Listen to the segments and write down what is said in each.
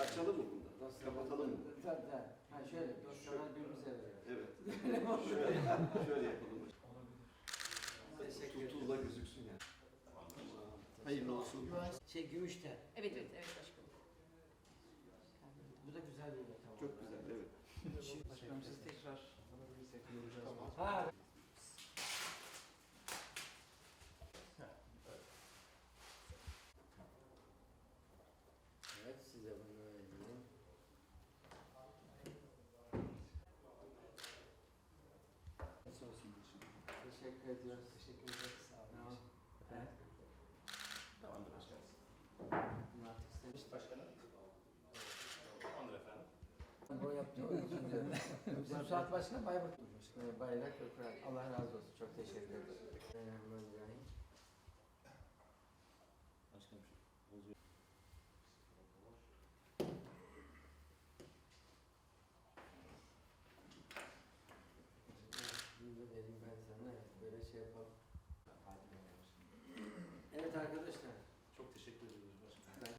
Açalım mı bunu? Kapatalım mı? Tabii tabii. Ha şöyle dosyalar birbirimize veriyor. Evet. şöyle, şöyle yapalım. Tutulla gözüksün yani. Hayırlı olsun. Şey gümüşte. Evet evet evet başkanım. Bu da güzel bir tamam. Çok güzel, evet. Başkanım siz tekrar alabilirsek göreceğiz. Ha Evet size bunu vereyim. Teşekkür ediyoruz. Teşekkür ederiz. Sağ olun. Evet. Tamamdır başkanım. Bunu artık istemiş. Başkanım. Tamamdır efendim. Bu yaptığı onun için diyorum. Bizim Suat Başkan Bayburt Başkanı Bayrak ve Kurak. Allah razı olsun. Çok teşekkür ederim. Bismillahirrahmanirrahim. Bunu şey yapalım. Evet arkadaşlar. Çok teşekkür ediyoruz başkanım.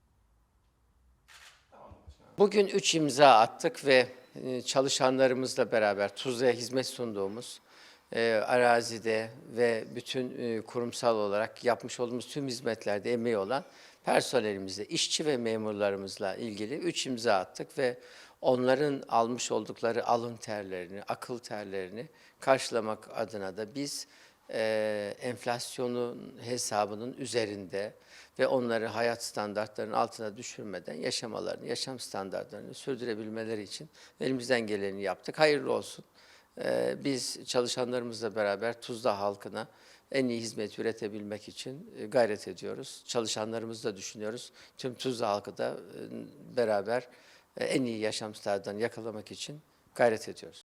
Bugün üç imza attık ve e, çalışanlarımızla beraber Tuzla'ya hizmet sunduğumuz e, arazide ve bütün e, kurumsal olarak yapmış olduğumuz tüm hizmetlerde emeği olan personelimizle, işçi ve memurlarımızla ilgili üç imza attık ve onların almış oldukları alın terlerini, akıl terlerini karşılamak adına da biz e, enflasyonun hesabının üzerinde ve onları hayat standartlarının altına düşürmeden yaşamalarını, yaşam standartlarını sürdürebilmeleri için elimizden geleni yaptık. Hayırlı olsun. E, biz çalışanlarımızla beraber Tuzla halkına en iyi hizmet üretebilmek için e, gayret ediyoruz. Çalışanlarımızı da düşünüyoruz. Tüm Tuzla halkı da e, beraber e, en iyi yaşam standartlarını yakalamak için gayret ediyoruz.